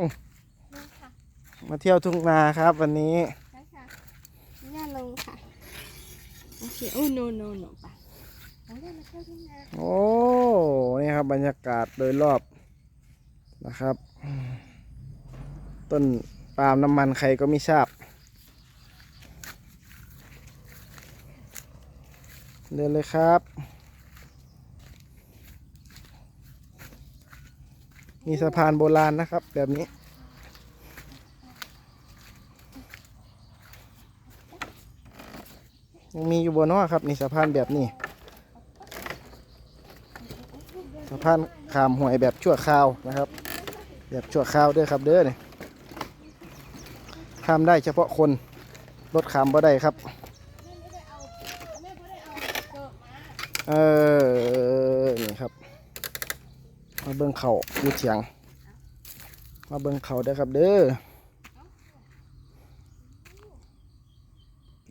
ลงค่ะมาเที่ยวทุ่งนาครับวันนี้ใช่ค่ะย่าลงค่ะโอเคโอ้ no no no ไปเอาย่ามาเที่ยวทุ่งนาโอ้นี่ครับบรรยากาศโดยรอบนะครับ ต้นปาล์มน้ำมันใครก็ไม่ทราบ เดินเลยครับ มีสะพานโบราณนะครับ แบบนี้ ยังมีอยู่บนนอครับนี่สะพานแบบนี้ สะพานขามหวยแบบชั่วคราวนะครับ แบบชั่วคราวเด้อครับเด้อเนี่ยข้ามได้เฉพาะคนรถขามบ่ได้ครับ เออเกิดมาเออนี่ครับ มาเบิ้งเขาอยู่เถียง มาเบิ้งเขาเด้ครับเด้อ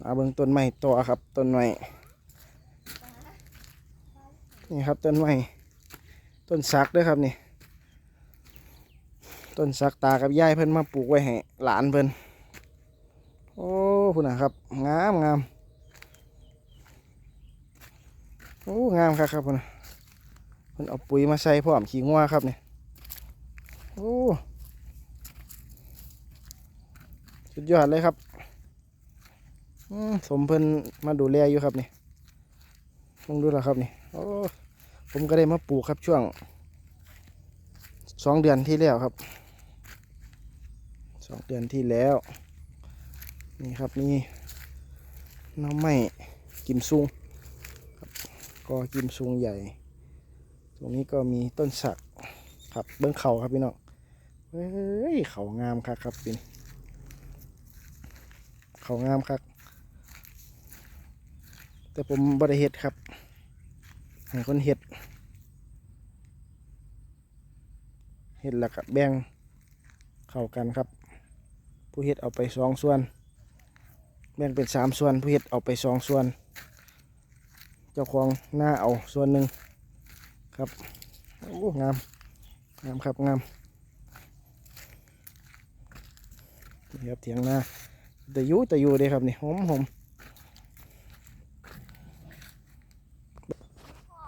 มาเบิ้งต้นไม้ต่อครับต้นไม้นี่ครับต้นไม้ต้นสักเด้อครับนี่ ต้นสักตากับยายเพิ่นมาปลูกไว้ให้หลานเพิ่นโอ้พุ่นะครับงามงามโอ้งามครับครับพุ่นะ เพิ่นเอาปุ๋ยมาใส่พร้อมขี้งัวครับเนี่ยโอ้สุดยอดเลยครับอืมสมเพิ่นมาดูแลอยู่ครับนี่ลองดูแลครับนี่โอ้ผมก็ได้มาปลูกครับช่วงสองเดือนที่แล้วครับสองเดือนที่แล้ว นี่ครับนี่น้องไม้กิมซุงก็กิมซุงใหญ่ ตรงนี้ก็มีต้นสักครับเบื้องเขาครับพี่น้องเฮ้ยเขางามครับครับเป็นเขางามครับแต่ผมบริเฮ็ดครับให้คนเฮ็ดเฮ็ดแล้วก็แบ่งเข้ากันครับ ผู้เฮ็ดเอาไปสองส่วน แบ่งเป็นสามส่วน ผู้เฮ็ดเอาไปสองส่วน เจ้าของหน้าเอาส่วนหนึ่ง ครับโอ้งามงามครับงามนี่ครับเถียงหน้าแต่ยูแต่อยูเด้ครับนี่หอมหอม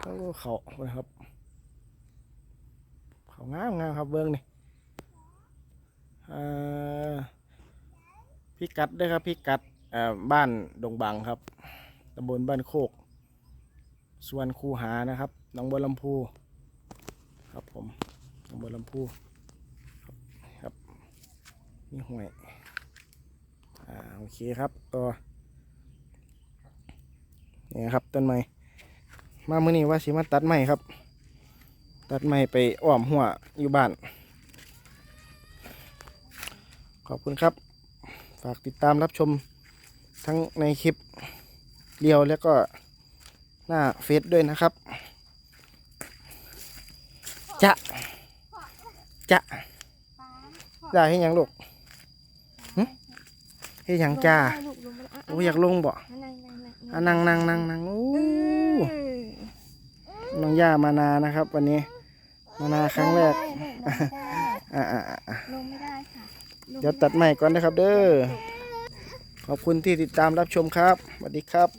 โอ้เขานะครับเขางามงามครับเบิ้องนี่อ่าพิกัดด้วยครับพิกัดบ้านดงบังครับตำบลบ้านโคก ส่วนคูหานะครับหนองบัวลำพูครับผมหนองบัวลำพูครับครับมีห้วยอ่าโอเคครับต่อนี่ครับต้นไม้มาเมื่อนี้ว่าสิมาตัดไม้ครับ ตัดไม้ไปอ้อมหัวอยู่บ้าน ขอบคุณครับฝากติดตามรับชมทั้งในคลิปเดียวแล้วก็ หน้าเฟซด้วยนะครับ จะจะได้ให้ยังลูกให้ยังจ้าโอ้อยากลงบ่อนั่งนั่งนั่งนั่งนั่งนั่งนั่งโอ้เออน้องย่ามานานะครับ วันนี้ มานาครั้งแรกลงไม่ได้ค่ะเดี๋ยวตัดใหม่ก่อนนะครับ เด้อขอบคุณที่ติดตามรับชมครับสวัสดีครับ